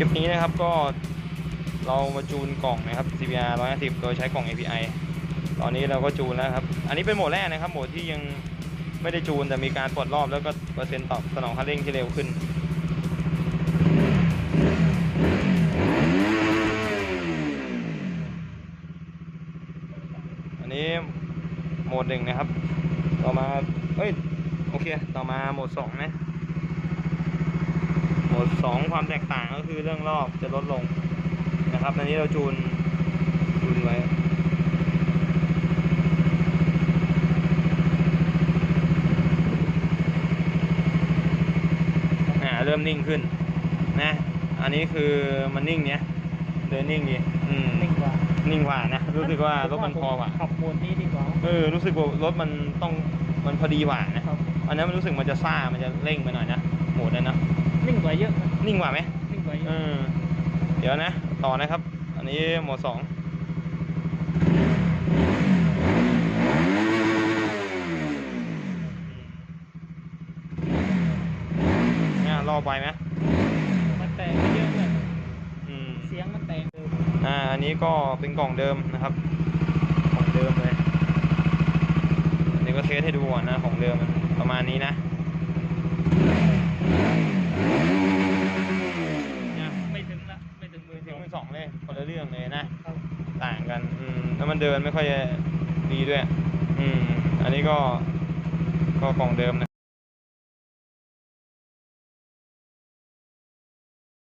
ลิปนี้นะครับก็เรามาจูนกล่องนะครับ CBR 150 โดยใช้กล่อง API ตอนนี้เราก็จูนแล้วครับ อันนี้เป็นโหมดแรกนะครับ โหมดที่ยังไม่ได้จูนแต่มีการปลดรอบแล้วก็เปอร์เซ็นต์ตอบสนองคันเร่งที่เร็วขึ้นอันนี้โหมดหนึ่งนะครับ ต่อมา เอ้ย โอเค ต่อมาโหมดสองนะ หมดสองความแตกต่างก็คือเรื่องรอบจะลดลงนะครับอันนี้เราจูนจูนไว้อ่าเริ่มนิ่งขึ้นนะ อันนี้คือมันนิ่งเนี้ยเดินนิ่งดีอืมนิ่งกว่านิ่งกว่านะรู้สึกว่ารถมันพอกว่าขับโหมดนี้ดีกว่าเออรู้สึกว่ารถมันต้องมันพอดีกว่านะครับอันนั้นมันรู้สึกมันจะซ่ามันจะเร่งไปหน่อยนะโหมดนั้นนะ นิ่งกว่าเยอะนะนิ่งกว่าไหมนิ่งกว่าเยเออะอเดี๋ยวนะ ต่อนะครับ อันนี้โหมดสองเนี่ยรอไปไหมมันแตกไปเยอะเลยอืม เสียงมันแตกเลยอ่า อันนี้ก็เป็นกล่องเดิมนะครับของเดิมเลย อันนี้ก็เทสให้ดูก่อนนะ ของเดิมมันประมาณนี้นะ เนี่ย ไม่ถึงละไม่ถึงมื มื อ อ ส ถึ อง ง มือสอง เลยคนละเรื่องเลยนะครับต่างกันอืมแล้วมันเดินไม่ค่อยจะดีด้วย อืม อันนี้ก็ก็กล่องเดิมนะ